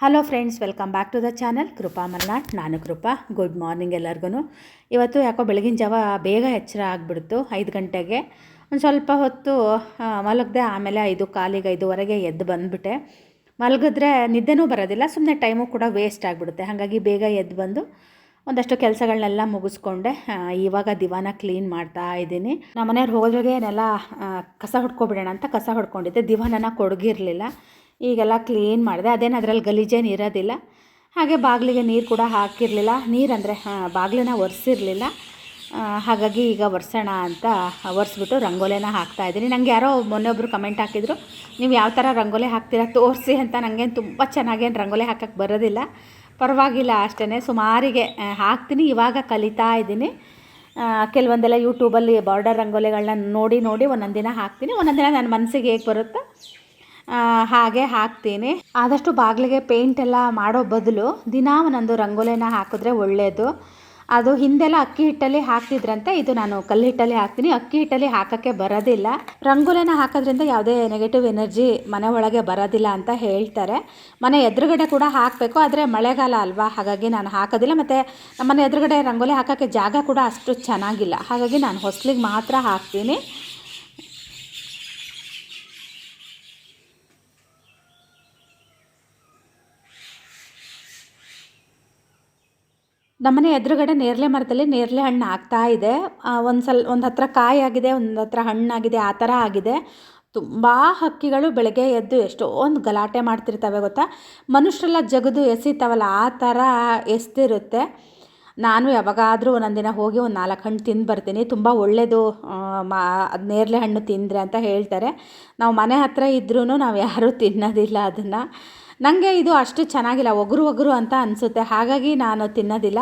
Hello friends welcome back to the channel Krupa Malnad, ನಾನು Krupa. Good morning ಎಲ್ಲರಿಗೂ ಇವತ್ತು ಯಾಕೋ ಬೆಳಗಿನ ಜಾವ ಬೇಗ ಎಚ್ಚರ ಆಗಿಬಿಡ್ತು, ಐದು ಗಂಟೆಗೆ. ಒಂದು ಸ್ವಲ್ಪ ಹೊತ್ತು ಮಲಗದೆ ಆಮೇಲೆ ಐದು, ಕಾಲಿಗೆ ಐದುವರೆಗೆ ಎದ್ದು ಬಂದುಬಿಟ್ಟೆ. ಮಲಗಿದ್ರೆ ನಿದ್ದೆನೂ ಬರೋದಿಲ್ಲ ಸುಮ್ಮನೆ ಟೈಮು ಕೂಡ ವೇಸ್ಟ್ ಆಗಿಬಿಡುತ್ತೆ. ಹಾಗಾಗಿ ಬೇಗ ಎದ್ದು ಬಂದು ಒಂದಷ್ಟು ಕೆಲಸಗಳನ್ನೆಲ್ಲ ಮುಗಿಸ್ಕೊಂಡೆ. ಇವಾಗ ದಿವಾನ ಕ್ಲೀನ್ ಮಾಡ್ತಾ ಇದ್ದೀನಿ. ನಮ್ಮ ಮನೆಯವ್ರು ಹೋದ್ರಿಗೆನೆಲ್ಲ ಕಸ ಹೊಡ್ಕೊಬಿಡೋಣ ಅಂತ ಕಸ ಹೊಡ್ಕೊಂಡಿದ್ದೆ. ದಿವಾನನ ಕೊಡಗಿರಲಿಲ್ಲ. ಈಗೆಲ್ಲ ಕ್ಲೀನ್ ಮಾಡಿದೆ. ಅದೇನು ಅದರಲ್ಲಿ ಗಲೀಜೇನು ಇರೋದಿಲ್ಲ ಹಾಗೆ ಬಾಗಿಲಿಗೆ ನೀರು ಕೂಡ ಹಾಕಿರಲಿಲ್ಲ. ನೀರಂದರೆ ಬಾಗಿಲನ್ನ ಒರೆಸಿರಲಿಲ್ಲ. ಹಾಗಾಗಿ ಈಗ ಒರೆಸೋಣ ಅಂತ ಒರೆಸ್ಬಿಟ್ಟು ರಂಗೋಲಿನ ಹಾಕ್ತಾ ಇದ್ದೀನಿ. ನನಗೆ ಯಾರೋ ಮೊನ್ನೆ ಒಬ್ಬರು ಕಮೆಂಟ್ ಹಾಕಿದ್ರು, ನೀವು ಯಾವ ಥರ ರಂಗೋಲಿ ಹಾಕ್ತೀರಾ? ತೋರಿಸಿ ಅಂತ ನನಗೇನು ತುಂಬ ಚೆನ್ನಾಗೇನು ರಂಗೋಲಿ ಹಾಕಕ್ಕೆ ಬರೋದಿಲ್ಲ. ಪರವಾಗಿಲ್ಲ ಅಷ್ಟೇ ಸುಮಾರಿಗೆ ಹಾಕ್ತೀನಿ. ಇವಾಗ ಕಲಿತಾ ಇದ್ದೀನಿ. ಕೆಲವೊಂದೆಲ್ಲ ಯೂಟ್ಯೂಬಲ್ಲಿ ಬಾರ್ಡರ್ ರಂಗೋಲಿಗಳನ್ನ ನೋಡಿ ನೋಡಿ ಒಂದೊಂದು ದಿನ ಹಾಕ್ತೀನಿ. ಒಂದೊಂದು ದಿನ ನನ್ನ ಮನಸ್ಸಿಗೆ ಹೇಗೆ ಬರುತ್ತೋ ಹಾಗೆ ಹಾಕ್ತೀನಿ. ಆದಷ್ಟು ಬಾಗಿಲಿಗೆ ಪೇಂಟ್ ಎಲ್ಲ ಮಾಡೋ ಬದಲು ದಿನ ಒಂದೊಂದು ರಂಗೋಲಿನ ಹಾಕಿದ್ರೆ ಒಳ್ಳೆಯದು ಅದು ಹಿಂದೆಲ್ಲ ಅಕ್ಕಿ ಹಿಟ್ಟಲ್ಲಿ ಹಾಕ್ತಿದ್ರಂತೆ, ಇದು ನಾನು ಕಲ್ಲು ಹಿಟ್ಟಲ್ಲಿ ಹಾಕ್ತೀನಿ. ಅಕ್ಕಿ ಹಿಟ್ಟಲ್ಲಿ ಹಾಕೋಕ್ಕೆ ಬರೋದಿಲ್ಲ. ರಂಗೋಲಿನ ಹಾಕೋದ್ರಿಂದ ಯಾವುದೇ ನೆಗೆಟಿವ್ ಎನರ್ಜಿ ಮನೆ ಒಳಗೆ ಬರೋದಿಲ್ಲ ಅಂತ ಹೇಳ್ತಾರೆ. ಮನೆ ಎದುರುಗಡೆ ಕೂಡ ಹಾಕಬೇಕು, ಆದರೆ ಮಳೆಗಾಲ ಅಲ್ವಾ? ಹಾಗಾಗಿ ನಾನು ಹಾಕೋದಿಲ್ಲ. ಮತ್ತು ನಮ್ಮನೆ ಎದುರುಗಡೆ ರಂಗೋಲಿ ಹಾಕೋಕ್ಕೆ ಜಾಗ ಕೂಡ ಅಷ್ಟು ಚೆನ್ನಾಗಿಲ್ಲ. ಹಾಗಾಗಿ ನಾನು ಹೊಸ್ಲಿಗೆ ಮಾತ್ರ ಹಾಕ್ತೀನಿ. ನಮ್ಮನೆ ಎದುರುಗಡೆ ನೇರಳೆ ಮರದಲ್ಲಿ ನೇರಳೆ ಹಣ್ಣು ಆಗ್ತಾ ಇದೆ. ಒಂದು ಸಲ, ಒಂದು ಹತ್ರ ಕಾಯಿ ಆಗಿದೆ, ಒಂದು ಹತ್ರ ಹಣ್ಣಾಗಿದೆ ಆ ಥರ ಆಗಿದೆ. ತುಂಬ ಹಕ್ಕಿಗಳು ಬೆಳಗ್ಗೆ ಎದ್ದು ಎಷ್ಟೊಂದು ಗಲಾಟೆ ಮಾಡ್ತಿರ್ತವೆ ಗೊತ್ತಾ? ಮನುಷ್ಯರೆಲ್ಲ ಜಗದು ಎಸಿತಾವಲ್ಲ, ಆ ಥರ ಎಸ್ತಿರುತ್ತೆ. ನಾನು ಯಾವಾಗಾದರೂ ಒಂದೊಂದು ದಿನ ಹೋಗಿ ಒಂದು ನಾಲ್ಕು ಹಣ್ಣು ತಿಂದು ಬರ್ತೀನಿ. ತುಂಬ ಒಳ್ಳೆಯದು ಮಾ ನೇರಳೆ ಹಣ್ಣು ತಿಂದರೆ ಅಂತ ಹೇಳ್ತಾರೆ. ನಾವು ಮನೆ ಹತ್ರ ಇದ್ರೂ ನಾವು ಯಾರೂ ತಿನ್ನೋದಿಲ್ಲ ಅದನ್ನು. ನನಗೆ ಇದು ಅಷ್ಟು ಚೆನ್ನಾಗಿಲ್ಲ, ಒಗರು ಒಗರು ಅಂತ ಅನಿಸುತ್ತೆ. ಹಾಗಾಗಿ ನಾನು ತಿನ್ನೋದಿಲ್ಲ.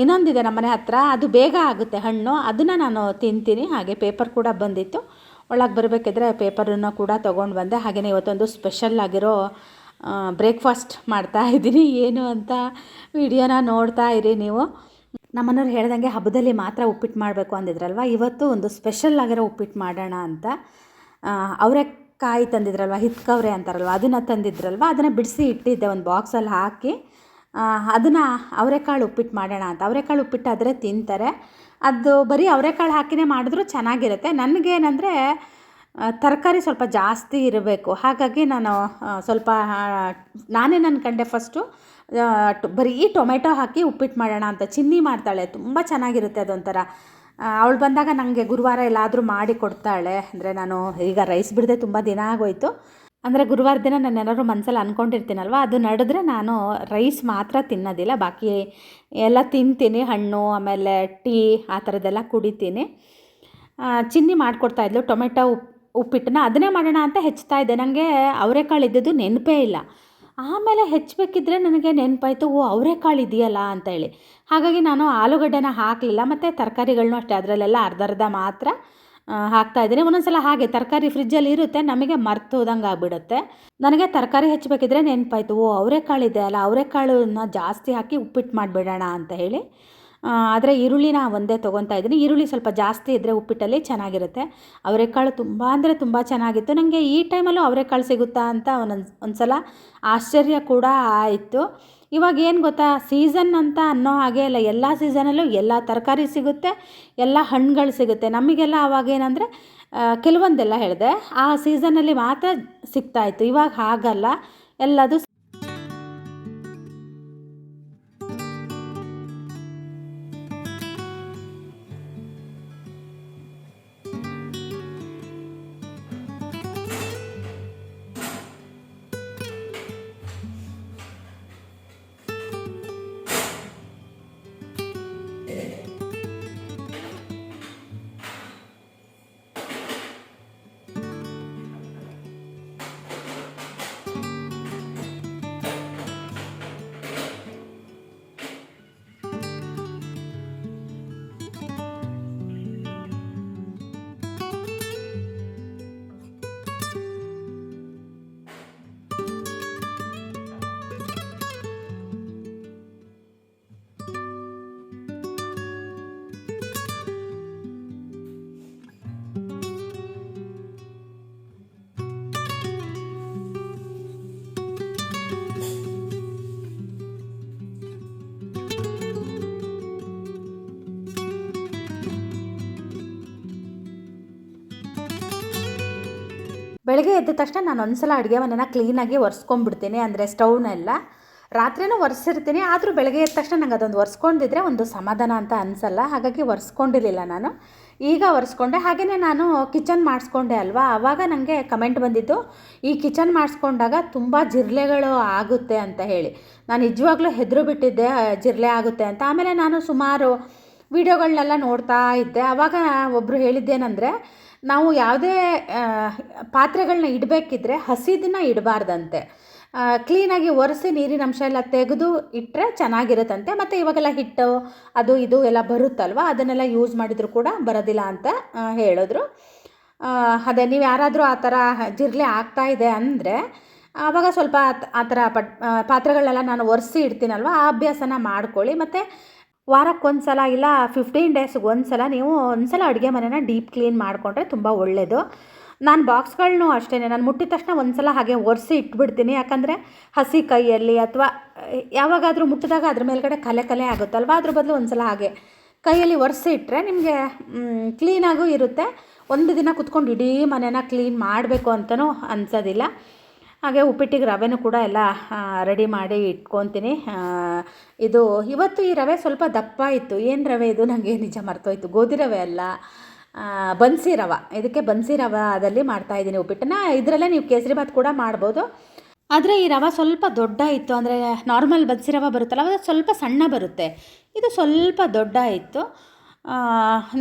ಇನ್ನೊಂದಿದೆ ನಮ್ಮನೆ ಹತ್ರ. ಅದು ಬೇಗ ಆಗುತ್ತೆ ಹಣ್ಣು. ಅದನ್ನು ನಾನು ತಿಂತೀನಿ. ಹಾಗೆ ಪೇಪರ್ ಕೂಡ ಬಂದಿತ್ತು. ಒಳಗೆ ಬರಬೇಕಿದ್ರೆ ಪೇಪರನ್ನು ಕೂಡ ತೊಗೊಂಡು ಬಂದೆ. ಹಾಗೆಯೇ ಇವತ್ತೊಂದು ಸ್ಪೆಷಲ್ ಆಗಿರೋ ಬ್ರೇಕ್ಫಾಸ್ಟ್ ಮಾಡ್ತಾ ಇದ್ದೀನಿ. ಏನು ಅಂತ ವಿಡಿಯೋನ ನೋಡ್ತಾ ಇರಿ ನೀವು. ನಮ್ಮನೆಯವ್ರು ಹೇಳ್ದಂಗೆ ಹಬ್ಬದಲ್ಲಿ ಮಾತ್ರ ಉಪ್ಪಿಟ್ಟು ಮಾಡಬೇಕು ಅಂದಿದ್ರಲ್ವ? ಇವತ್ತು ಒಂದು ಸ್ಪೆಷಲ್ ಆಗಿರೋ ಉಪ್ಪಿಟ್ಟು ಮಾಡೋಣ ಅಂತ. ಅವರೆಕಾಯಿ ತಂದಿದ್ರಲ್ವ, ಹಿತ್ಕವ್ರೆ ಅಂತಾರಲ್ವ, ಅದನ್ನು ತಂದಿದ್ರಲ್ವ, ಅದನ್ನು ಬಿಡಿಸಿ ಇಟ್ಟಿದ್ದೆ ಒಂದು ಬಾಕ್ಸಲ್ಲಿ ಹಾಕಿ. ಅದನ್ನು ಅವರೆಕಾಳು ಉಪ್ಪಿಟ್ಟು ಮಾಡೋಣ ಅಂತ. ಅವರೆಕಾಳು ಉಪ್ಪಿಟ್ಟು ಆದರೆ ತಿಂತಾರೆ. ಅದು ಬರೀ ಅವರೆಕಾಳು ಹಾಕಿನೇ ಮಾಡಿದ್ರೂ ಚೆನ್ನಾಗಿರುತ್ತೆ. ನನಗೇನಂದರೆ ತರಕಾರಿ ಸ್ವಲ್ಪ ಜಾಸ್ತಿ ಇರಬೇಕು. ಹಾಗಾಗಿ ನಾನು ಸ್ವಲ್ಪ ನಾನೇ ನನ್ನ ಕಂಡೆ ಫಸ್ಟು ಬರೀ ಟೊಮೆಟೊ ಹಾಕಿ ಉಪ್ಪಿಟ್ಟು ಮಾಡೋಣ ಅಂತ. ಚಿನ್ನಿ ಮಾಡ್ತಾಳೆ, ತುಂಬ ಚೆನ್ನಾಗಿರುತ್ತೆ ಅದೊಂಥರ. ಅವಳು ಬಂದಾಗ ನನಗೆ ಗುರುವಾರ ಎಲ್ಲಾದರೂ ಮಾಡಿ ಕೊಡ್ತಾಳೆ. ಅಂದರೆ ನಾನು ಈಗ ರೈಸ್ ಬಿಡದೆ ತುಂಬ ದಿನ ಆಗೋಯ್ತು. ಅಂದರೆ ಗುರುವಾರ ದಿನ ನಾನು ಏನಾದ್ರು ಮನಸ್ಸಲ್ಲಿ ಅಂದ್ಕೊಂಡಿರ್ತೀನಲ್ವ ಅದು ನಡೆದ್ರೆ ನಾನು ರೈಸ್ ಮಾತ್ರ ತಿನ್ನೋದಿಲ್ಲ. ಬಾಕಿ ಎಲ್ಲ ತಿಂತೀನಿ, ಹಣ್ಣು, ಆಮೇಲೆ ಟೀ, ಆ ಥರದ್ದೆಲ್ಲ ಕುಡಿತೀನಿ. ಚಿನ್ನಿ ಮಾಡಿಕೊಡ್ತಾ ಇದ್ಲು, ಟೊಮೆಟೊ ಉಪ್, ಉಪ್ಪಿಟ್ಟನ್ನ. ಅದನ್ನೇ ಮಾಡೋಣ ಅಂತ ಹೆಚ್ಚುತ್ತಾ ಇದ್ದೆ. ನನಗೆ ಅವರೆಕಾಳು ಇದ್ದಿದ್ದು ನೆನಪೇ ಇಲ್ಲ. ಆಮೇಲೆ ಹೆಚ್ಚಬೇಕಿದ್ರೆ ನನಗೆ ನೆನಪಾಯಿತು, ಓ ಅವರೆಕಾಳು ಇದೆಯಲ್ಲ ಅಂತ ಹೇಳಿ. ಹಾಗಾಗಿ ನಾನು ಆಲೂಗಡ್ಡೆನ ಹಾಕಲಿಲ್ಲ, ಮತ್ತು ತರಕಾರಿಗಳನ್ನೂ ಅಷ್ಟೇ, ಅದರಲ್ಲೆಲ್ಲ ಅರ್ಧ ಅರ್ಧ ಮಾತ್ರ ಹಾಕ್ತಾ ಇದ್ದೀನಿ. ಒಂದೊಂದ್ಸಲ ಹಾಗೆ, ತರಕಾರಿ ಫ್ರಿಜ್ಜಲ್ಲಿ ಇರುತ್ತೆ, ನಮಗೆ ಮರ್ತು ಹೋದಂಗೆ ಆಗಿಬಿಡುತ್ತೆ. ನನಗೆ ತರಕಾರಿ ಹೆಚ್ಚಬೇಕಿದ್ರೆ ನೆನಪಾಯ್ತು, ಓ ಅವರೆಕಾಳು ಇದೆ ಅಲ್ಲ ಅವರೆಕಾಳನ್ನ ಜಾಸ್ತಿ ಹಾಕಿ ಉಪ್ಪಿಟ್ಟು ಮಾಡಿಬಿಡೋಣ ಅಂತ ಹೇಳಿ. ಆದರೆ ಈರುಳ್ಳಿನ ಒಂದೇ ತೊಗೊತಾ ಇದ್ದೀನಿ. ಈರುಳ್ಳಿ ಸ್ವಲ್ಪ ಜಾಸ್ತಿ ಇದ್ದರೆ ಉಪ್ಪಿಟ್ಟಲ್ಲಿ ಚೆನ್ನಾಗಿರುತ್ತೆ. ಅವರೆಕಾಳು ತುಂಬ ಅಂದರೆ ತುಂಬ ಚೆನ್ನಾಗಿತ್ತು. ನನಗೆ ಈ ಟೈಮಲ್ಲೂ ಅವರೆಕಾಳು ಸಿಗುತ್ತಾ ಅಂತ ಒಂದೊಂದು ಒಂದು ಸಲ ಆಶ್ಚರ್ಯ ಕೂಡ ಆಯಿತು. ಇವಾಗ ಏನು ಗೊತ್ತಾ, ಸೀಸನ್ ಅಂತ ಅನ್ನೋ ಹಾಗೆ ಇಲ್ಲ. ಎಲ್ಲ ಸೀಸನಲ್ಲೂ ಎಲ್ಲ ತರಕಾರಿ ಸಿಗುತ್ತೆ, ಎಲ್ಲ ಹಣ್ಣುಗಳು ಸಿಗುತ್ತೆ. ನಮಗೆಲ್ಲ ಅವಾಗ ಏನಂದರೆ ಕೆಲವೊಂದೆಲ್ಲ ಹೇಳಿದೆ, ಆ ಸೀಸನಲ್ಲಿ ಮಾತ್ರ ಸಿಗ್ತಾಯಿತ್ತು ಇವಾಗ ಹಾಗಲ್ಲ. ಎಲ್ಲದು ಬೆಳಗ್ಗೆ ಎದ್ದ ತಕ್ಷಣ ನಾನು ಒಂದ್ಸಲ ಅಡುಗೆ ಮನೆನ ಕ್ಲೀನಾಗಿ ಒರೆಸ್ಕೊಂಡ್ಬಿಡ್ತೀನಿ, ಅಂದರೆ ಸ್ಟೌವ್ನೆಲ್ಲ ರಾತ್ರಿನೂ ಒರೆಸಿರ್ತೀನಿ, ಆದರೂ ಬೆಳಗ್ಗೆ ಎದ್ದ ತಕ್ಷಣ ನಂಗೆ ಅದೊಂದು ಒರೆಸ್ಕೊಂಡಿದ್ರೆ ಒಂದು ಸಮಾಧಾನ ಅಂತ ಅನಿಸಲ್ಲ, ಹಾಗಾಗಿ ಒರೆಸ್ಕೊಂಡಿರಲಿಲ್ಲ ನಾನು. ಈಗ ಒರೆಸ್ಕೊಂಡೆ ಹಾಗೆಯೇ ನಾನು ಕಿಚನ್ ಮಾಡಿಸ್ಕೊಂಡೆ ಅಲ್ವಾ? ಆವಾಗ ನನಗೆ ಕಮೆಂಟ್ ಬಂದಿತ್ತು ಈ ಕಿಚನ್ ಮಾಡಿಸ್ಕೊಂಡಾಗ ತುಂಬ ಜಿರಲೆಗಳು ಆಗುತ್ತೆ ಅಂತ ಹೇಳಿ. ನಾನು ನಿಜವಾಗ್ಲೂ ಹೆದರು ಬಿಟ್ಟಿದ್ದೆ ಜಿರಲೆ ಆಗುತ್ತೆ ಅಂತ. ಆಮೇಲೆ ನಾನು ಸುಮಾರು ವಿಡಿಯೋಗಳನ್ನೆಲ್ಲ ನೋಡ್ತಾ ಇದ್ದೆ. ಆವಾಗ ಒಬ್ಬರು ಹೇಳಿದ್ದೇನೆಂದರೆ ನಾವು ಯಾವುದೇ ಪಾತ್ರೆಗಳನ್ನ ಇಡಬೇಕಿದ್ರೆ ಹಸಿದನ್ನ ಇಡಬಾರ್ದಂತೆ. ಕ್ಲೀನಾಗಿ ಒರೆಸಿ ನೀರಿನಂಶ ಎಲ್ಲ ತೆಗೆದು ಇಟ್ಟರೆ ಚೆನ್ನಾಗಿರುತ್ತಂತೆ. ಮತ್ತು ಇವಾಗೆಲ್ಲ ಹಿಟ್ಟು, ಅದು ಇದು ಎಲ್ಲ ಬರುತ್ತಲ್ವ, ಅದನ್ನೆಲ್ಲ ಯೂಸ್ ಮಾಡಿದರೂ ಕೂಡ ಬರೋದಿಲ್ಲ ಅಂತ ಹೇಳಿದ್ರು. ಅದೇ ನೀವು ಯಾರಾದರೂ ಆ ಥರ ಜಿರ್ಲೆ ಆಗ್ತಾ ಇದೆ ಅಂದರೆ, ಆವಾಗ ಸ್ವಲ್ಪ ಆ ಥರ ಪಟ್ ಪಾತ್ರೆಗಳನ್ನೆಲ್ಲ ನಾನು ಒರೆಸಿ ಇಡ್ತೀನಲ್ವ, ಆ ಅಭ್ಯಾಸನ ಮಾಡ್ಕೊಳ್ಳಿ. ಮತ್ತು ವಾರಕ್ಕೊಂದು ಸಲ ಇಲ್ಲ ಫಿಫ್ಟೀನ್ ಡೇಸ್ಗೆ ಒಂದು ಸಲ ನೀವು ಒಂದು ಸಲ ಅಡುಗೆ ಮನೆನ ಡೀಪ್ ಕ್ಲೀನ್ ಮಾಡಿಕೊಂಡ್ರೆ ತುಂಬ ಒಳ್ಳೆಯದು ನಾನು ಬಾಕ್ಸ್ಗಳನ್ನೂ ಅಷ್ಟೇ ನಾನು ಮುಟ್ಟಿದ ತಕ್ಷಣ ಒಂದು ಸಲ ಹಾಗೆ ಒರೆಸಿ ಇಟ್ಬಿಡ್ತೀನಿ. ಯಾಕಂದರೆ ಹಸಿ ಕೈಯಲ್ಲಿ ಅಥವಾ ಯಾವಾಗಾದರೂ ಮುಟ್ಟಿದಾಗ ಅದ್ರ ಮೇಲ್ಗಡೆ ಕಲೆ ಕಲೆ ಆಗುತ್ತಲ್ವ? ಅದ್ರ ಬದಲು ಒಂದು ಸಲ ಹಾಗೆ ಕೈಯಲ್ಲಿ ಒರೆಸಿ ಇಟ್ಟರೆ ನಿಮಗೆ ಕ್ಲೀನಾಗೂ ಇರುತ್ತೆ. ಒಂದು ದಿನ ಕುತ್ಕೊಂಡು ಇಡೀ ಮನೆನ ಕ್ಲೀನ್ ಮಾಡಬೇಕು ಅಂತಲೂ ಅನ್ಸೋದಿಲ್ಲ. ಹಾಗೆ ಉಪ್ಪಿಟ್ಟಿಗೆ ರವೆನೂ ಕೂಡ ಎಲ್ಲ ರೆಡಿ ಮಾಡಿ ಇಟ್ಕೊತೀನಿ. ಇದು ಇವತ್ತು ಈ ರವೆ ಸ್ವಲ್ಪ ದಪ್ಪ ಇತ್ತು. ಏನು ರವೆ ಇದು? ನನಗೆ ನಿಜ ಮರ್ತೋಯ್ತು. ಗೋಧಿ ರವೆ ಅಲ್ಲ ಬನ್ಸಿ ರವೆ. ಇದಕ್ಕೆ ಬನ್ಸಿ ರವಾದಲ್ಲಿ ಮಾಡ್ತಾಯಿದ್ದೀನಿ ಉಪ್ಪಿಟ್ಟನ್ನ. ಇದರಲ್ಲೇ ನೀವು ಕೇಸರಿ ಭಾತ್ ಕೂಡ ಮಾಡ್ಬೋದು. ಆದರೆ ಈ ರವೆ ಸ್ವಲ್ಪ ದೊಡ್ಡ ಇತ್ತು. ಅಂದರೆ ನಾರ್ಮಲ್ ಬನ್ಸಿ ರವೆ ಬರುತ್ತಲ್ಲ ಅದು ಸ್ವಲ್ಪ ಸಣ್ಣ ಬರುತ್ತೆ. ಇದು ಸ್ವಲ್ಪ ದೊಡ್ಡ ಇತ್ತು.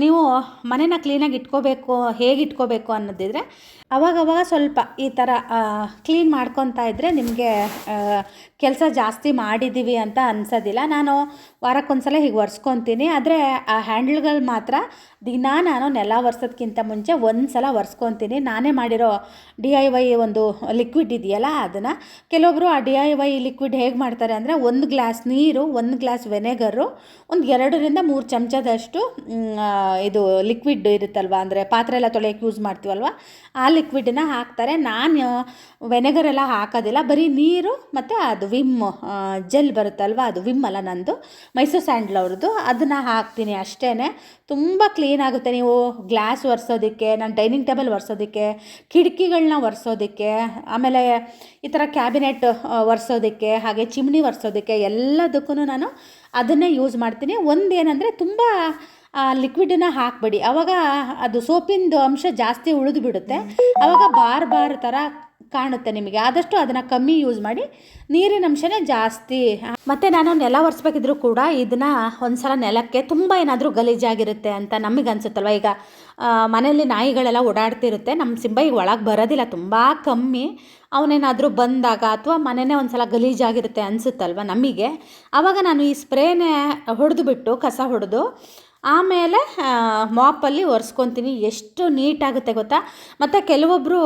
ನೀವು ಮನೇನ ಕ್ಲೀನಾಗಿ ಇಟ್ಕೋಬೇಕು, ಹೇಗೆ ಇಟ್ಕೋಬೇಕು ಅನ್ನೋದಿದ್ರೆ, ಅವಾಗವಾಗ ಸ್ವಲ್ಪ ಈ ಥರ ಕ್ಲೀನ್ ಮಾಡ್ಕೊತಾ ಇದ್ದರೆ ನಿಮಗೆ ಕೆಲಸ ಜಾಸ್ತಿ ಮಾಡಿದ್ದೀವಿ ಅಂತ ಅನ್ಸೋದಿಲ್ಲ. ನಾನು ವಾರಕ್ಕೊಂದ್ಸಲ ಹೀಗೆ ಒರೆಸ್ಕೊತೀನಿ. ಆದರೆ ಆ ಹ್ಯಾಂಡ್ಲ್ಗಳು ಮಾತ್ರ ದಿನಾ ನಾನು ನೆಲ ಒರೆಸೋದ್ಕಿಂತ ಮುಂಚೆ ಒಂದು ಸಲ ಒರೆಸ್ಕೊತೀನಿ. ನಾನೇ ಮಾಡಿರೋ ಡಿ ಐ ವೈ ಒಂದು ಲಿಕ್ವಿಡ್ ಇದೆಯಲ್ಲ, ಅದನ್ನು. ಕೆಲವೊಬ್ಬರು ಆ ಡಿ ಐ ವೈ ಲಿಕ್ವಿಡ್ ಹೇಗೆ ಮಾಡ್ತಾರೆ ಅಂದರೆ, ಒಂದು ಗ್ಲಾಸ್ ನೀರು, ಒಂದು ಗ್ಲಾಸ್ ವೆನೆಗರು ಒಂದು ಎರಡರಿಂದ ಮೂರು ಚಮಚದಷ್ಟು ಇದು ಲಿಕ್ವಿಡ್ ಇರುತ್ತಲ್ವ? ಅಂದರೆ ಪಾತ್ರೆ ಎಲ್ಲ ತೊಳೆಯೋಕ್ಕೆ ಯೂಸ್ ಮಾಡ್ತೀವಲ್ವ? ಆ ಲಿಕ್ವಿಡನ್ನ ಹಾಕ್ತಾರೆ. ನಾನು ವೆನೆಗರ್ ಎಲ್ಲ ಹಾಕೋದಿಲ್ಲ. ಬರೀ ನೀರು ಮತ್ತು ಅದು ವಿಮ್ ಜೆಲ್ ಬರುತ್ತಲ್ವ? ಅದು ವಿಮ್ ಅಲ್ಲ ನಂದು. ಮೈಸೂರು ಸ್ಯಾಂಡಲ್ ಅವ್ರದ್ದು. ಅದನ್ನು ಹಾಕ್ತೀನಿ ಅಷ್ಟೇ ತುಂಬ ಕ್ಲೀನ್ ಆಗುತ್ತೆ. ನೀವು ಗ್ಲಾಸ್ ಒರೆಸೋದಕ್ಕೆ, ನಾನು ಡೈನಿಂಗ್ ಟೇಬಲ್ ಒರೆಸೋದಕ್ಕೆ ಕಿಟಕಿಗಳನ್ನ ಒರೆಸೋದಕ್ಕೆ, ಆಮೇಲೆ ಈ ಥರ ಕ್ಯಾಬಿನೆಟ್ ಒರೆಸೋದಕ್ಕೆ, ಹಾಗೆ ಚಿಮ್ನಿ ಒರೆಸೋದಕ್ಕೆ ಎಲ್ಲದಕ್ಕೂ ನಾನು ಅದನ್ನೇ ಯೂಸ್ ಮಾಡ್ತೀನಿ. ಒಂದು ಏನಂದರೆ ತುಂಬ ಲಿಕ್ವಿಡನ್ನ ಹಾಕಬೇಡಿ. ಆವಾಗ ಅದು ಸೋಪಿಂದು ಅಂಶ ಜಾಸ್ತಿ ಉಳಿದು ಬಿಡುತ್ತೆ. ಆವಾಗ ಬಾರ್ ಬಾರ್ ಥರ ಕಾಣುತ್ತೆ ನಿಮಗೆ. ಆದಷ್ಟು ಅದನ್ನು ಕಮ್ಮಿ ಯೂಸ್ ಮಾಡಿ. ನೀರಿನ ಅಂಶನೇ ಜಾಸ್ತಿ. ಮತ್ತು ನಾನು ನೆಲ ಒರೆಸ್ಬೇಕಿದ್ರು ಕೂಡ ಇದನ್ನು ಒಂದ್ಸಲ ನೆಲಕ್ಕೆ ತುಂಬ ಏನಾದರೂ ಗಲೀಜಾಗಿರುತ್ತೆ ಅಂತ ನಮಗೆ ಅನಿಸುತ್ತಲ್ವ? ಈಗ ಮನೆಯಲ್ಲಿ ನಾಯಿಗಳೆಲ್ಲ ಓಡಾಡ್ತಿರುತ್ತೆ. ನಮ್ಮ ಸಿಂಬ ಈಗ ಒಳಗೆ ಬರೋದಿಲ್ಲ. ತುಂಬ ಕಮ್ಮಿ. ಅವನೇನಾದರೂ ಬಂದಾಗ ಅಥವಾ ಮನೆಯೇ ಒಂದ್ಸಲ ಗಲೀಜಾಗಿರುತ್ತೆ ಅನಿಸುತ್ತಲ್ವ ನಮಗೆ ಆವಾಗ ನಾನು ಈ ಸ್ಪ್ರೇನೇ ಹೊಡೆದು ಬಿಟ್ಟು ಕಸ ಹೊಡೆದು ಆಮೇಲೆ ಮಾಪಲ್ಲಿ ಒರೆಸ್ಕೊತೀನಿ. ಎಷ್ಟು ನೀಟಾಗುತ್ತೆ ಗೊತ್ತಾ? ಮತ್ತು ಕೆಲವೊಬ್ಬರು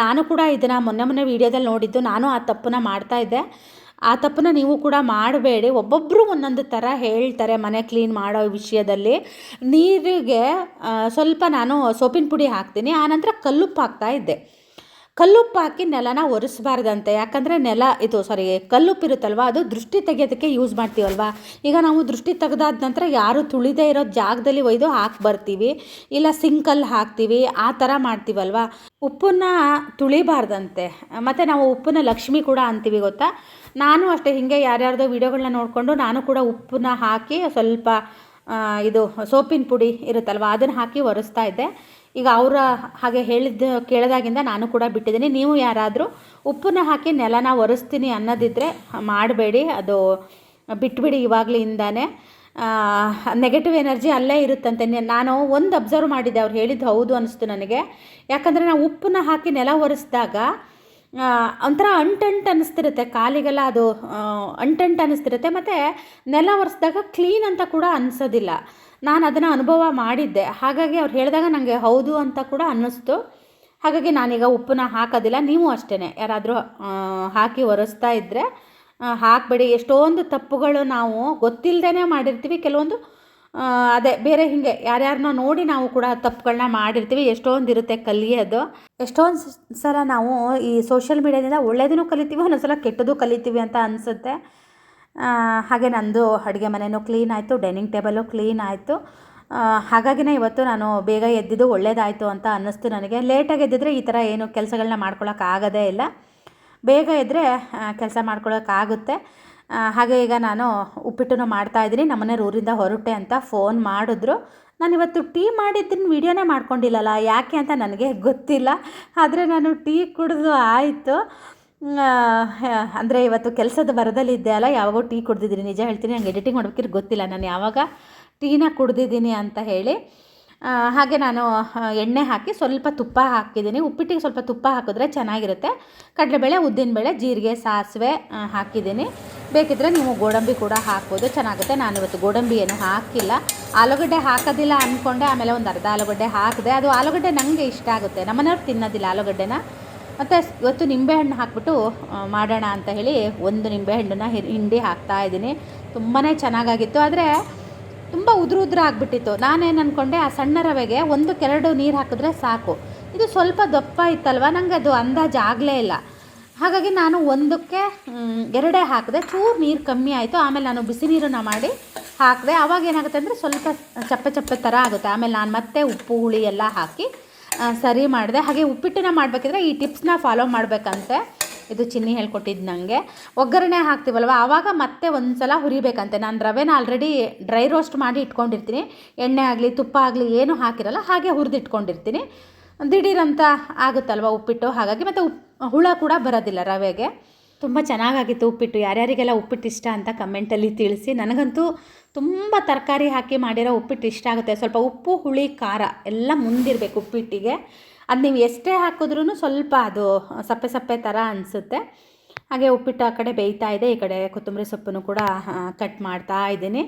ನಾನು ಕೂಡ ಇದನ್ನು ಮೊನ್ನೆ ಮೊನ್ನೆ ವೀಡಿಯೋದಲ್ಲಿ ನೋಡಿದ್ದು, ನಾನು ಆ ತಪ್ಪನ್ನ ಮಾಡ್ತಾಯಿದ್ದೆ ಆ ತಪ್ಪನ್ನ ನೀವು ಕೂಡ ಮಾಡಬೇಡಿ. ಒಬ್ಬೊಬ್ಬರು ಒಂದೊಂದು ಥರ ಹೇಳ್ತಾರೆ ಮನೆ ಕ್ಲೀನ್ ಮಾಡೋ ವಿಷಯದಲ್ಲಿ. ನೀರಿಗೆ ಸ್ವಲ್ಪ ನಾನು ಸೋಪಿನ ಪುಡಿ ಹಾಕ್ತೀನಿ. ಆನಂತರ ಕಲ್ಲುಪ್ಪು ಹಾಕ್ತಾ ಇದ್ದೆ. ಕಲ್ಲುಪ್ಪು ಹಾಕಿ ನೆಲನ ಒರೆಸ್ಬಾರ್ದಂತೆ. ಯಾಕಂದರೆ ನೆಲ, ಇದು ಸಾರಿ ಕಲ್ಲುಪ್ಪು ಇರುತ್ತಲ್ವ ಅದು ದೃಷ್ಟಿ ತೆಗೆಯೋದಕ್ಕೆ ಯೂಸ್ ಮಾಡ್ತೀವಲ್ವ? ಈಗ ನಾವು ದೃಷ್ಟಿ ತೆಗೆದಾದ ನಂತರ ಯಾರು ತುಳಿದೇ ಇರೋ ಜಾಗದಲ್ಲಿ ಒಯ್ದು ಹಾಕಿ ಬರ್ತೀವಿ ಇಲ್ಲ ಸಿಂಕಲ್ಲಿ ಹಾಕ್ತೀವಿ, ಆ ಥರ ಮಾಡ್ತೀವಲ್ವ? ಉಪ್ಪನ್ನ ತುಳಿಬಾರ್ದಂತೆ. ಮತ್ತು ನಾವು ಉಪ್ಪನ್ನ ಲಕ್ಷ್ಮಿ ಕೂಡ ಅಂತೀವಿ ಗೊತ್ತಾ? ನಾನು ಅಷ್ಟೇ, ಹೀಗೆ ಯಾರ್ಯಾರ್ದೋ ವೀಡಿಯೋಗಳನ್ನ ನೋಡಿಕೊಂಡು ನಾನು ಕೂಡ ಉಪ್ಪನ್ನ ಹಾಕಿ ಸ್ವಲ್ಪ ಇದು ಸೋಪಿನ ಪುಡಿ ಇರುತ್ತಲ್ವ, ಅದನ್ನು ಹಾಕಿ ಒರೆಸ್ತಾ ಇದ್ದೆ. ಈಗ ಅವರ ಹಾಗೆ ಹೇಳಿದ್ದು, ಕೇಳಿದಾಗಿಂದ ನಾನು ಕೂಡ ಬಿಟ್ಟಿದ್ದೀನಿ. ನೀವು ಯಾರಾದರೂ ಉಪ್ಪನ್ನ ಹಾಕಿ ನೆಲನ ಒರೆಸ್ತೀನಿ ಅನ್ನೋದಿದ್ದರೆ ಮಾಡಬೇಡಿ. ಅದು ಬಿಟ್ಬಿಡಿ ಇವಾಗಲಿಂದಾನೆ ನೆಗೆಟಿವ್ ಎನರ್ಜಿ ಅಲ್ಲೇ ಇರುತ್ತಂತೆ. ನಾನು ಒಂದು ಅಬ್ಸರ್ವ್ ಮಾಡಿದ್ದೆ, ಅವ್ರು ಹೇಳಿದ್ದು ಹೌದು ಅನಿಸ್ತು ನನಗೆ. ಯಾಕಂದರೆ ನಾವು ಉಪ್ಪನ್ನ ಹಾಕಿ ನೆಲ ಒರೆಸಿದಾಗ ಒಂಥರ ಅಂಟಂಟ್ ಅನ್ನಿಸ್ತಿರುತ್ತೆ ಕಾಲಿಗೆಲ್ಲ ಅದು ಅಂಟಂಟು ಅನ್ನಿಸ್ತಿರುತ್ತೆ ಮತ್ತು ನೆಲ ಒರೆಸಿದಾಗ ಕ್ಲೀನ್ ಅಂತ ಕೂಡ ಅನಿಸೋದಿಲ್ಲ. ನಾನು ಅದನ್ನು ಅನುಭವ ಮಾಡಿದ್ದೆ. ಹಾಗಾಗಿ ಅವ್ರು ಹೇಳಿದಾಗ ನನಗೆ ಹೌದು ಅಂತ ಕೂಡ ಅನ್ನಿಸ್ತು. ಹಾಗಾಗಿ ನಾನೀಗ ಉಪ್ಪನ್ನ ಹಾಕೋದಿಲ್ಲ, ನೀವು ಅಷ್ಟೇ ಯಾರಾದರೂ ಹಾಕಿ ಒರೆಸ್ತಾ ಇದ್ದರೆ ಹಾಕಬೇಡಿ. ಎಷ್ಟೊಂದು ತಪ್ಪುಗಳು ನಾವು ಗೊತ್ತಿಲ್ಲದೇ ಮಾಡಿರ್ತೀವಿ. ಕೆಲವೊಂದು ಅದೇ, ಬೇರೆ ಹೀಗೆ ಯಾರ್ಯಾರನ್ನ ನೋಡಿ ನಾವು ಕೂಡ ತಪ್ಪುಗಳನ್ನ ಮಾಡಿರ್ತೀವಿ. ಎಷ್ಟೊಂದು ಇರುತ್ತೆ ಕಲಿಯೋದು ಎಷ್ಟೊಂದು ಸಲ ನಾವು ಈ ಸೋಷಿಯಲ್ ಮೀಡ್ಯಾದಿಂದ ಒಳ್ಳೇದನ್ನು ಕಲಿತೀವಿ ಒಂದೊಂದು ಸಲ ಕೆಟ್ಟದ್ದು ಕಲಿತೀವಿ ಅಂತ ಅನಿಸುತ್ತೆ. ಹಾಗೆ ನಂದು ಅಡುಗೆ ಮನೆಯೂ ಕ್ಲೀನ್ ಆಯಿತು ಡೈನಿಂಗ್ ಟೇಬಲು ಕ್ಲೀನ್ ಆಯಿತು. ಹಾಗಾಗಿನೇ ಇವತ್ತು ನಾನು ಬೇಗ ಎದ್ದಿದ್ದು ಒಳ್ಳೇದಾಯಿತು ಅಂತ ಅನ್ನಿಸ್ತು ನನಗೆ. ಲೇಟಾಗಿ ಎದ್ದಿದ್ರೆ ಈ ಥರ ಏನು ಕೆಲಸಗಳನ್ನ ಮಾಡ್ಕೊಳಕ್ಕಾಗೋದೇ ಇಲ್ಲ. ಬೇಗ ಎದ್ದರೆ ಕೆಲಸ ಮಾಡ್ಕೊಳ್ಳೋಕ್ಕಾಗುತ್ತೆ ಹಾಗೆ ಈಗ ನಾನು ಉಪ್ಪಿಟ್ಟನ್ನು ಮಾಡ್ತಾಯಿದ್ದೀನಿ ನಮ್ಮನೆಯವ್ರು ಊರಿಂದ ಹೊರಟೆ ಅಂತ ಫೋನ್ ಮಾಡಿದ್ರು. ನಾನು ಇವತ್ತು ಟೀ ಮಾಡಿದ್ದನ್ನು ವೀಡಿಯೋನೇ ಮಾಡ್ಕೊಂಡಿಲ್ಲಲ್ಲ, ಯಾಕೆ ಅಂತ ನನಗೆ ಗೊತ್ತಿಲ್ಲ. ಆದರೆ ನಾನು ಟೀ ಕುಡಿದು ಆಯಿತು. ಅಂದರೆ ಇವತ್ತು ಕೆಲಸದ ಬರದಲ್ಲಿದ್ದೆ ಅಲ್ಲ, ಯಾವಾಗೋ ಟೀ ಕುಡ್ದಿದ್ದೀನಿ. ನಿಜ ಹೇಳ್ತೀನಿ, ನಂಗೆ ಎಡಿಟಿಂಗ್ ಮಾಡ್ಬೇಕಿದ್ರೆ ಗೊತ್ತಿಲ್ಲ. ನಾನು ಯಾವಾಗ ಟೀನ ಕುಡ್ದಿದ್ದೀನಿ ಅಂತ ಹೇಳಿ ಹಾಗೆ ನಾನು ಎಣ್ಣೆ ಹಾಕಿ ಸ್ವಲ್ಪ ತುಪ್ಪ ಹಾಕಿದ್ದೀನಿ. ಉಪ್ಪಿಟ್ಟಿಗೆ ಸ್ವಲ್ಪ ತುಪ್ಪ ಹಾಕಿದ್ರೆ ಚೆನ್ನಾಗಿರುತ್ತೆ. ಕಡಲೆಬೇಳೆ, ಉದ್ದಿನಬೇಳೆ, ಜೀರಿಗೆ, ಸಾಸಿವೆ ಹಾಕಿದ್ದೀನಿ. ಬೇಕಿದ್ದರೆ ನೀವು ಗೋಡಂಬಿ ಕೂಡ ಹಾಕ್ಬೋದು, ಚೆನ್ನಾಗುತ್ತೆ. ನಾನು ಇವತ್ತು ಗೋಡಂಬಿ ಏನು ಹಾಕಿಲ್ಲ. ಆಲೂಗಡ್ಡೆ ಹಾಕೋದಿಲ್ಲ ಅಂದ್ಕೊಂಡೆ ಆಮೇಲೆ ಒಂದು ಅರ್ಧ ಆಲೂಗಡ್ಡೆ ಹಾಕಿದೆ. ಅದು ಆಲೂಗಡ್ಡೆ ನನಗೆ ಇಷ್ಟ ಆಗುತ್ತೆ. ನಮ್ಮನೆಯವ್ರು ತಿನ್ನೋದಿಲ್ಲ ಆಲೂಗಡ್ಡೆನ. ಮತ್ತು ಇವತ್ತು ನಿಂಬೆಹಣ್ಣು ಹಾಕ್ಬಿಟ್ಟು ಮಾಡೋಣ ಅಂತ ಹೇಳಿ ಒಂದು ನಿಂಬೆಹಣ್ಣನ್ನ ಹಿಂಡಿ ಹಾಕ್ತಾ ಇದ್ದೀನಿ. ತುಂಬಾ ಚೆನ್ನಾಗಾಗಿತ್ತು. ಆದರೆ ತುಂಬ ಉದುರು ಉದುರು ಆಗಿಬಿಟ್ಟಿತ್ತು. ನಾನೇನು ಅಂದ್ಕೊಂಡೆ ಆ ಸಣ್ಣ ರವೆಗೆ ಒಂದು ಕೆರಡು ನೀರು ಹಾಕಿದ್ರೆ ಸಾಕು. ಇದು ಸ್ವಲ್ಪ ದಪ್ಪ ಇತ್ತಲ್ವ? ನನಗೆ ಅದು ಅಂದಾಜು ಆಗಲೇ ಇಲ್ಲ. ಹಾಗಾಗಿ ನಾನು ಒಂದಕ್ಕೆ ಎರಡೇ ಹಾಕಿದೆ. ಚೂರು ನೀರು ಕಮ್ಮಿ ಆಯಿತು. ಆಮೇಲೆ ನಾನು ಬಿಸಿ ನೀರನ್ನು ಮಾಡಿ ಹಾಕಿದೆ. ಆವಾಗ ಏನಾಗುತ್ತೆ ಅಂದರೆ ಸ್ವಲ್ಪ ಚಪ್ಪೆ ಚಪ್ಪೆ ಥರ ಆಗುತ್ತೆ. ಆಮೇಲೆ ನಾನು ಮತ್ತೆ ಉಪ್ಪು, ಹುಳಿ ಎಲ್ಲ ಹಾಕಿ ಸರಿ ಮಾಡಿದೆ. ಹಾಗೆ ಉಪ್ಪಿಟ್ಟನ್ನ ಮಾಡಬೇಕಿದ್ರೆ ಈ ಟಿಪ್ಸ್ನ ಫಾಲೋ ಮಾಡಬೇಕಂತೆ. ಇದು ಚಿನ್ನಿ ಹೇಳ್ಕೊಟ್ಟಿದ್ದು ನನಗೆ ಒಗ್ಗರಣೆ ಹಾಕ್ತೀವಲ್ವ? ಆವಾಗ ಮತ್ತೆ ಒಂದು ಸಲ ಹುರಿಬೇಕಂತೆ. ನಾನು ರವೆನ ಆಲ್ರೆಡಿ ಡ್ರೈ ರೋಸ್ಟ್ ಮಾಡಿ ಇಟ್ಕೊಂಡಿರ್ತೀನಿ. ಎಣ್ಣೆ ಆಗಲಿ, ತುಪ್ಪ ಆಗಲಿ, ಏನೂ ಹಾಕಿರಲ್ಲ, ಹಾಗೆ ಹುರಿದಿಟ್ಕೊಂಡಿರ್ತೀನಿ. ದಿಢೀರಂತ ಆಗುತ್ತಲ್ವ ಉಪ್ಪಿಟ್ಟು? ಹಾಗಾಗಿ ಮತ್ತು ಉಪ್ ಹುಳ ಕೂಡ ಬರೋದಿಲ್ಲ ರವೆಗೆ. ತುಂಬ ಚೆನ್ನಾಗಾಗಿತ್ತು ಉಪ್ಪಿಟ್ಟು. ಯಾರ್ಯಾರಿಗೆಲ್ಲ ಉಪ್ಪಿಟ್ಟು ಇಷ್ಟ ಅಂತ ಕಮೆಂಟಲ್ಲಿ ತಿಳಿಸಿ. ನನಗಂತೂ ತುಂಬ ತರಕಾರಿ ಹಾಕಿ ಮಾಡಿರೋ ಉಪ್ಪಿಟ್ಟು ಇಷ್ಟ ಆಗುತ್ತೆ. ಸ್ವಲ್ಪ ಉಪ್ಪು, ಹುಳಿ, ಖಾರ ಎಲ್ಲ ಮುಂದಿರಬೇಕು ಉಪ್ಪಿಟ್ಟಿಗೆ. ಅದು ನೀವು ಎಷ್ಟೇ ಹಾಕಿದ್ರೂ ಸ್ವಲ್ಪ ಅದು ಸಪ್ಪೆ ಸಪ್ಪೆ ಥರ ಅನಿಸುತ್ತೆ. ಹಾಗೆ ಉಪ್ಪಿಟ್ಟು ಆ ಕಡೆ ಬೇಯ್ತಾ ಇದೆ. ಈ ಕಡೆ ಕೊತ್ತಂಬರಿ ಸೊಪ್ಪನ್ನು ಕೂಡ ಕಟ್ ಮಾಡ್ತಾ ಇದ್ದೀನಿ.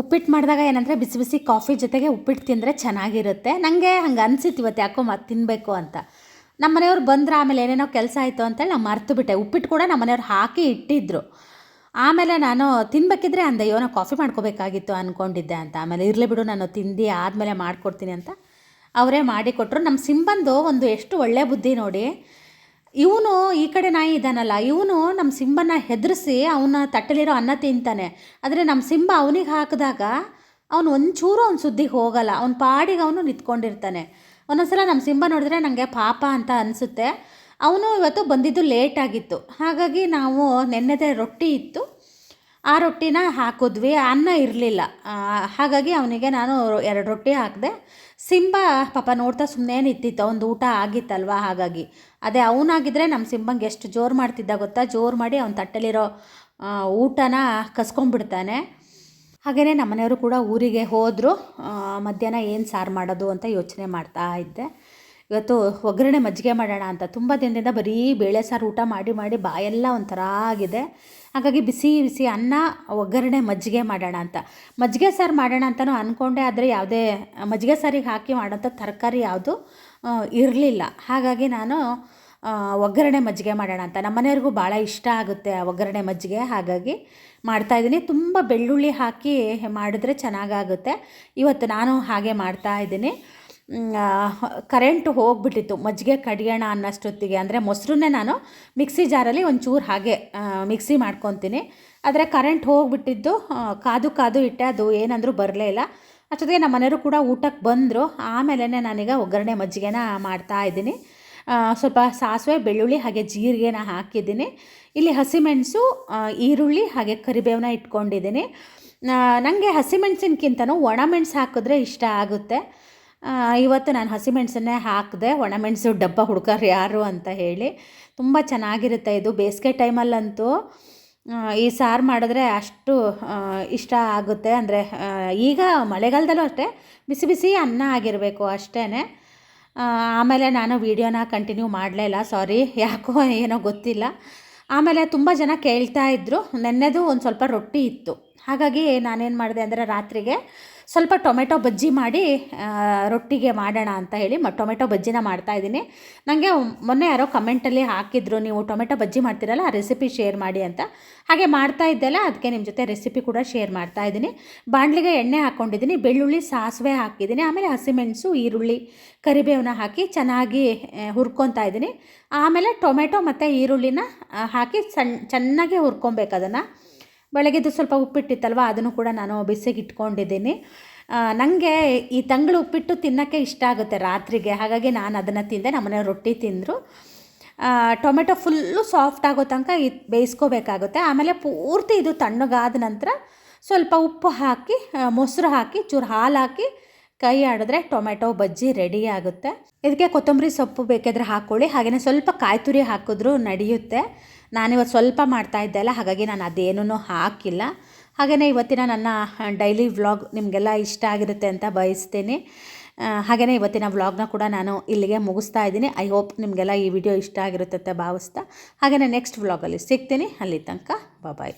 ಉಪ್ಪಿಟ್ಟು ಮಾಡಿದಾಗ ಏನಂದರೆ ಬಿಸಿ ಬಿಸಿ ಕಾಫಿ ಜೊತೆಗೆ ಉಪ್ಪಿಟ್ಟು ತಿಂದರೆ ಚೆನ್ನಾಗಿರುತ್ತೆ. ನನಗೆ ಹಂಗೆ ಅನಿಸಿತ್ತು ಇವತ್ತು ಯಾಕೋ ಮತ್ತೆ ತಿನ್ನಬೇಕು ಅಂತ. ನಮ್ಮ ಮನೆಯವ್ರು ಬಂದ್ರೆ ಆಮೇಲೆ ಏನೇನೋ ಕೆಲಸ ಆಯಿತು ಅಂತೇಳಿ ನಾನು ಮರ್ತು ಬಿಟ್ಟೆ. ಉಪ್ಪಿಟ್ಟು ಕೂಡ ನಮ್ಮ ಮನೆಯವ್ರು ಹಾಕಿ ಇಟ್ಟಿದ್ರು. ಆಮೇಲೆ ನಾನು ತಿನ್ಬೇಕಿದ್ರೆ ಅಂದೆ, ಅಯ್ಯೋ ನಾವು ಕಾಫಿ ಮಾಡ್ಕೋಬೇಕಾಗಿತ್ತು ಅಂದ್ಕೊಂಡಿದ್ದೆ ಅಂತ. ಆಮೇಲೆ ಇರಲಿ ಬಿಡು, ನಾನು ತಿಂದು, ಆದಮೇಲೆ ಮಾಡಿಕೊಡ್ತೀನಿ ಅಂತ. ಅವರೇ ಮಾಡಿಕೊಟ್ರು ನಮ್ಮ ಸಿಂಬಂದು ಒಂದು ಎಷ್ಟು ಒಳ್ಳೆ ಬುದ್ಧಿ ನೋಡಿ ಇವನು ಈ ಕಡೆ ನಾಯಿ ಇದ್ದಾನಲ್ಲ ಇವನು ನಮ್ಮ ಸಿಂಬನ್ನ ಹೆದರಿಸಿ ಅವನ ತಟ್ಟಲಿರೋ ಅನ್ನ ತಿಂತಾನೆ. ಆದರೆ ನಮ್ಮ ಸಿಂಬ ಅವನಿಗೆ ಹಾಕಿದಾಗ ಅವನು ಒಂಚೂರು ಅವ್ನ ಸುದ್ದಿಗೆ ಹೋಗಲ್ಲ, ಅವ್ನ ಪಾಡಿಗೆ ಅವನು ನಿಂತ್ಕೊಂಡಿರ್ತಾನೆ. ಒಂದೊಂದ್ಸಲ ನಮ್ಮ ಸಿಂಬ ನೋಡಿದ್ರೆ ನನಗೆ ಪಾಪ ಅಂತ ಅನಿಸುತ್ತೆ. ಅವನು ಇವತ್ತು ಬಂದಿದ್ದು ಲೇಟ್ ಆಗಿತ್ತು. ಹಾಗಾಗಿ ನಾವು ನೆನ್ನೆದೆ ರೊಟ್ಟಿ ಇತ್ತು. ಆ ರೊಟ್ಟಿನ ಹಾಕಿದ್ವಿ, ಅನ್ನ ಇರಲಿಲ್ಲ. ಹಾಗಾಗಿ ಅವನಿಗೆ ನಾನು ಎರಡು ರೊಟ್ಟಿ ಹಾಕಿದೆ ಸಿಂಬ ಪಾಪ ನೋಡ್ತಾ ಸುಮ್ಮನೆ ನಿಂತಿತ್ತು ಒಂದು ಊಟ ಆಗಿತ್ತಲ್ವ ಹಾಗಾಗಿ. ಅದೇ ಅವನಾಗಿದ್ದರೆ ನಮ್ಮ ಸಿಂಬಂಗೆ ಎಷ್ಟು ಜೋರು ಮಾಡ್ತಿದ್ದ ಗೊತ್ತಾ? ಜೋರು ಮಾಡಿ ಅವ್ನ ತಟ್ಟಲಿರೋ ಊಟನ ಕಸ್ಕೊಂಡ್ಬಿಡ್ತಾನೆ. ಹಾಗೆಯೇ ನಮ್ಮನೆಯವರು ಕೂಡ ಊರಿಗೆ ಹೋದರು. ಮಧ್ಯಾಹ್ನ ಏನು ಸಾರು ಮಾಡೋದು ಅಂತ ಯೋಚನೆ ಮಾಡ್ತಾ ಇದ್ದೆ. ಇವತ್ತು ಒಗ್ಗರಣೆ ಮಜ್ಜಿಗೆ ಮಾಡೋಣ ಅಂತ. ತುಂಬ ದಿನದಿಂದ ಬರೀ ಬೇಳೆ ಸಾರು ಊಟ ಮಾಡಿ ಮಾಡಿ ಬಾಯೆಲ್ಲ ಒಂಥರ ಆಗಿದೆ. ಹಾಗಾಗಿ ಬಿಸಿ ಬಿಸಿ ಅನ್ನ, ಒಗ್ಗರಣೆ, ಮಜ್ಜಿಗೆ ಮಾಡೋಣ ಅಂತ. ಮಜ್ಜಿಗೆ ಸಾರು ಮಾಡೋಣ ಅಂತಲೂ ಅಂದ್ಕೊಂಡೆ ಆದರೆ ಯಾವುದೇ, ಮಜ್ಜಿಗೆ ಸಾರಿಗೆ ಹಾಕಿ ಮಾಡೋಂಥ ತರಕಾರಿ ಯಾವುದು ಇರಲಿಲ್ಲ. ಹಾಗಾಗಿ ನಾನು ಒಗ್ಗರಣೆ, ಮಜ್ಜಿಗೆ ಮಾಡೋಣ ಅಂತ. ನಮ್ಮ ಮನೆಯವ್ರಿಗೂ ಭಾಳ ಇಷ್ಟ ಆಗುತ್ತೆ ಆ ಒಗ್ಗರಣೆ, ಮಜ್ಜಿಗೆ. ಹಾಗಾಗಿ ಮಾಡ್ತಾಯಿದ್ದೀನಿ ತುಂಬ ಬೆಳ್ಳುಳ್ಳಿ ಹಾಕಿ ಮಾಡಿದ್ರೆ ಚೆನ್ನಾಗಾಗುತ್ತೆ. ಇವತ್ತು ನಾನು ಹಾಗೆ ಮಾಡ್ತಾ ಇದ್ದೀನಿ. ಕರೆಂಟ್ ಹೋಗ್ಬಿಟ್ಟಿತ್ತು. ಮಜ್ಜಿಗೆ ಕಡಿಯೋಣ ಅನ್ನೋಷ್ಟೊತ್ತಿಗೆ. ಅಂದರೆ ಮೊಸರನ್ನೇ ನಾನು ಮಿಕ್ಸಿ ಜಾರಲ್ಲಿ ಒಂಚೂರು ಹಾಗೆ ಮಿಕ್ಸಿ ಮಾಡ್ಕೊತೀನಿ. ಆದರೆ ಕರೆಂಟ್ ಹೋಗ್ಬಿಟ್ಟಿದ್ದು ಕಾದು ಕಾದು ಇಟ್ಟೆ. ಅದು ಏನಂದರೂ ಬರಲೇ ಇಲ್ಲ. ಅಷ್ಟೊತ್ತಿಗೆ ನಮ್ಮ ಮನೆಯವರು ಕೂಡ ಊಟಕ್ಕೆ ಬಂದರು. ಆಮೇಲೆ ನಾನೀಗ ಒಗ್ಗರಣೆ ಮಜ್ಜಿಗೆನ ಮಾಡ್ತಾ ಇದ್ದೀನಿ. ಸ್ವಲ್ಪ ಸಾಸಿವೆ, ಬೆಳ್ಳುಳ್ಳಿ ಹಾಗೆ ಜೀರಿಗೆನ ಹಾಕಿದ್ದೀನಿ. ಇಲ್ಲಿ ಹಸಿಮೆಣಸು ಈರುಳ್ಳಿ ಹಾಗೆ ಕರಿಬೇವನ್ನ ಇಟ್ಕೊಂಡಿದ್ದೀನಿ. ನನಗೆ ಹಸಿಮೆಣಸಿನಕ್ಕಿಂತನೂ ಒಣಮೆಣಸು ಹಾಕಿದ್ರೆ ಇಷ್ಟ ಆಗುತ್ತೆ. ಇವತ್ತು ನಾನು ಹಸಿಮೆಣಸನ್ನೇ ಹಾಕಿದೆ ಒಣಮೆಣಸು ಡಬ್ಬ ಹುಡ್ಕೋರು ಯಾರು ಅಂತ ಹೇಳಿ. ತುಂಬ ಚೆನ್ನಾಗಿರುತ್ತೆ ಇದು. ಬೇಸಿಗೆ ಟೈಮಲ್ಲಂತೂ ಈ ಸಾರು ಮಾಡಿದ್ರೆ ಅಷ್ಟು ಇಷ್ಟ ಆಗುತ್ತೆ. ಅಂದರೆ ಈಗ ಮಳೆಗಾಲದಲ್ಲೂ ಅಷ್ಟೇ, ಬಿಸಿ ಬಿಸಿ ಅನ್ನ ಆಗಿರಬೇಕು ಅಷ್ಟೇ ಆಮೇಲೆ ನಾನು ವೀಡಿಯೋನ ಕಂಟಿನ್ಯೂ ಮಾಡಲೇ ಇಲ್ಲ. ಸಾರಿ ಯಾಕೋ ಏನೋ ಗೊತ್ತಿಲ್ಲ. ಆಮೇಲೆ ತುಂಬ ಜನ ಕೇಳ್ತಾ ಇದ್ದರು ನೆನ್ನೆದು ಒಂದು ಸ್ವಲ್ಪ ರೊಟ್ಟಿ ಇತ್ತು. ಹಾಗಾಗಿ ನಾನೇನು ಮಾಡಿದೆ ಅಂದರೆ ರಾತ್ರಿಗೆ ಸ್ವಲ್ಪ ಟೊಮೆಟೊ ಬಜ್ಜಿ ಮಾಡಿ ರೊಟ್ಟಿಗೆ ಮಾಡೋಣ ಅಂತ ಹೇಳಿ ಮ, ಟೊಮೆಟೊ ಬಜ್ಜಿನ ಮಾಡ್ತಾಯಿದ್ದೀನಿ ನನಗೆ ಮೊನ್ನೆ ಯಾರೋ ಕಮೆಂಟಲ್ಲಿ ಹಾಕಿದ್ರು, ನೀವು ಟೊಮೆಟೊ ಬಜ್ಜಿ ಮಾಡ್ತೀರಲ್ಲ, ಆ ರೆಸಿಪಿ ಶೇರ್ ಮಾಡಿ ಅಂತ. ಹಾಗೆ ಮಾಡ್ತಾ ಇದ್ದೆಲ್ಲ, ಅದಕ್ಕೆ ನಿಮ್ಮ ಜೊತೆ ರೆಸಿಪಿ ಕೂಡ ಶೇರ್ ಮಾಡ್ತಾ ಇದ್ದೀನಿ. ಬಾಣಲಿಗೆ ಎಣ್ಣೆ ಹಾಕ್ಕೊಂಡಿದ್ದೀನಿ ಬೆಳ್ಳುಳ್ಳಿ ಸಾಸಿವೆ ಹಾಕಿದ್ದೀನಿ, ಆಮೇಲೆ ಹಸಿಮೆಣಸು, ಈರುಳ್ಳಿ, ಕರಿಬೇವನ್ನ ಹಾಕಿ ಚೆನ್ನಾಗಿ ಹುರ್ಕೊತಾ ಇದ್ದೀನಿ. ಆಮೇಲೆ ಟೊಮೆಟೊ ಮತ್ತು ಈರುಳ್ಳಿನ ಹಾಕಿ ಸಣ್ಣ ಚೆನ್ನಾಗಿ ಹುರ್ಕೊಬೇಕು ಅದನ್ನು. ಬೆಳಗ್ಗೆದು ಸ್ವಲ್ಪ ಉಪ್ಪಿಟ್ಟಿತ್ತಲ್ವ, ಅದನ್ನು ಕೂಡ ನಾನು ಬಿಸಿಗೆ ಇಟ್ಕೊಂಡಿದ್ದೀನಿ ನನಗೆ ಈ ತಂಗಳು ಉಪ್ಪಿಟ್ಟು ತಿನ್ನೋಕ್ಕೆ ಇಷ್ಟ ಆಗುತ್ತೆ ರಾತ್ರಿಗೆ, ಹಾಗಾಗಿ ನಾನು ಅದನ್ನು ತಿಂದೆ ನಮ್ಮನೆ ರೊಟ್ಟಿ ತಿಂದರು. ಟೊಮೆಟೊ ಫುಲ್ಲು ಸಾಫ್ಟ್ ಆಗೋ ತನಕ ಇದು ಬೇಯಿಸ್ಕೋಬೇಕಾಗುತ್ತೆ. ಆಮೇಲೆ ಪೂರ್ತಿ ಇದು ತಣ್ಣಗಾದ ನಂತರ ಸ್ವಲ್ಪ ಉಪ್ಪು ಹಾಕಿ ಮೊಸರು ಹಾಕಿ, ಚೂರು ಹಾಲು ಹಾಕಿ ಕೈ ಆಡಿದ್ರೆ ಟೊಮೆಟೊ ಬಜ್ಜಿ ರೆಡಿ ಆಗುತ್ತೆ. ಇದಕ್ಕೆ ಕೊತ್ತಂಬರಿ ಸೊಪ್ಪು ಬೇಕಾದರೆ ಹಾಕ್ಕೊಳ್ಳಿ ಹಾಗೆಯೇ ಸ್ವಲ್ಪ ಕಾಯಿ ತುರಿ ಹಾಕಿದ್ರೂ ನಡೆಯುತ್ತೆ. ನಾನಿವತ್ತು ಸ್ವಲ್ಪ ಮಾಡ್ತಾ ಇದ್ದೆ ಅಲ್ಲ, ಹಾಗಾಗಿ ನಾನು ಅದೇನೂ ಹಾಕಿಲ್ಲ. ಹಾಗೆಯೇ ಇವತ್ತಿನ ನನ್ನ ಡೈಲಿ ವ್ಲಾಗ್ ನಿಮಗೆಲ್ಲ ಇಷ್ಟ ಆಗಿರುತ್ತೆ ಅಂತ ಬಯಸ್ತೀನಿ. ಹಾಗೆಯೇ ಇವತ್ತಿನ ವ್ಲಾಗ್ನ ಕೂಡ ನಾನು ಇಲ್ಲಿಗೆ ಮುಗಿಸ್ತಾ ಇದ್ದೀನಿ. ಐ ಹೋಪ್ ನಿಮಗೆಲ್ಲ ಈ ವಿಡಿಯೋ ಇಷ್ಟ ಆಗಿರುತ್ತೆ ಅಂತ ಭಾವಿಸ್ತಾ. ಹಾಗೆಯೇ ನೆಕ್ಸ್ಟ್ ವ್ಲಾಗಲ್ಲಿ ಸಿಗ್ತೀನಿ. ಅಲ್ಲಿ ತನಕ ಬಾಯ್